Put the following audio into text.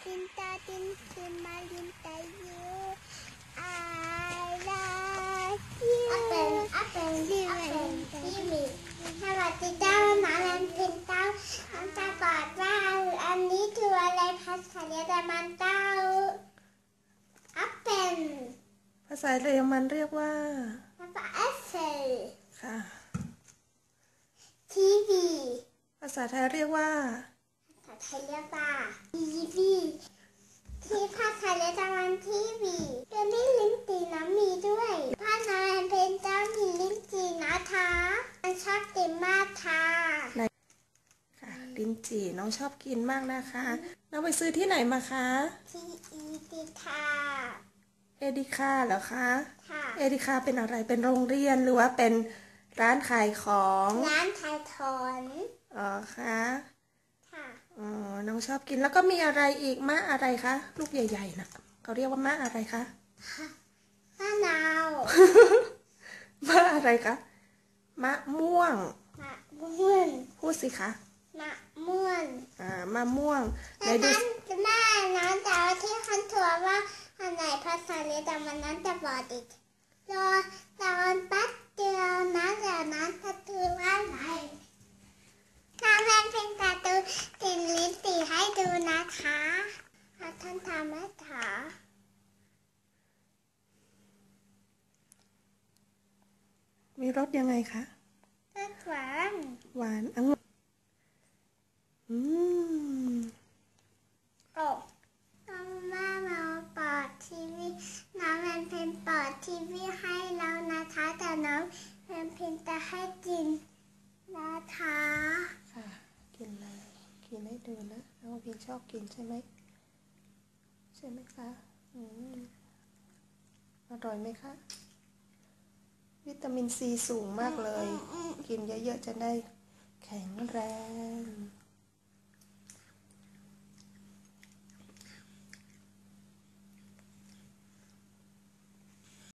cinta cinta cinta you I love you อาเป็นอาเป็นอาเป็นที่มีสวัสดีเจ้าหมาแลนเป็นเจ้าอันจะกอดเจ้าอันนี้คืออะไรภาษาเยอรมันเจ้าอาเป็นภาษาเยอรมันเรียกว่าภาษาเอสเซค่ะทีวีภาษาไทยเรียกว่า ทยเรียกว่าทีวีที่ภาษาเยอรมันทีวีเรื่องนี้ลิ้นจีน้ำมีด้วยภาษาเป็นเจ้ามีลิ้นจีนะคะมันชอบกินมากค่ะค่ะลิ้นจี่น้องชอบกินมากนะคะ น้องไปซื้อที่ไหนมาคะ ทีอีดีค่ะเอดิคาเหรอคะ ค่ะเอดิคาเป็นอะไร เป็นโรงเรียนหรือว่าเป็นร้านขายของ ร้านไทยทอนอ๋อคะค่ะอ๋อ น้องชอบกินแล้วก็มีอะไรอีกมะอะไรคะลูกใหญ่ๆนะเขาเรียกว่ามะอะไรคะมะนาวมะอะไรคะมะม่วงมะม่วงพูดสิคะมะม่วงอ่ามะม่วงไหนแต่ดูนั้นสิแม่น้องจะเอาที่คันถัวว่าอันไหนภาษาเยอรมันนั้นจะบอกอีกรอรอแป๊บเดียวนะเดี๋ยวนั้นจะดูว่าไหนน้าแม่เป็นการ์ตูนติดลิ้นตีให้ดูนะคะถ้าท่านทำไหมคะมีรสยังไงคะน่าหวาน หวานองุ่นอืมโอ้น้องแม่มาเปิดทีวีน้องแมนเพนเปิดทีวีให้เรานะคะแต่น้องแมนเพนจะให้กินนะคะค่ะ กินเลยกินให้ดูนะน้องพิงชอบกินใช่ไหมใช่ไหมคะอืมอร่อยไหมคะ วิตามินซีสูงมากเลย กินเยอะๆจะได้แข็งแรง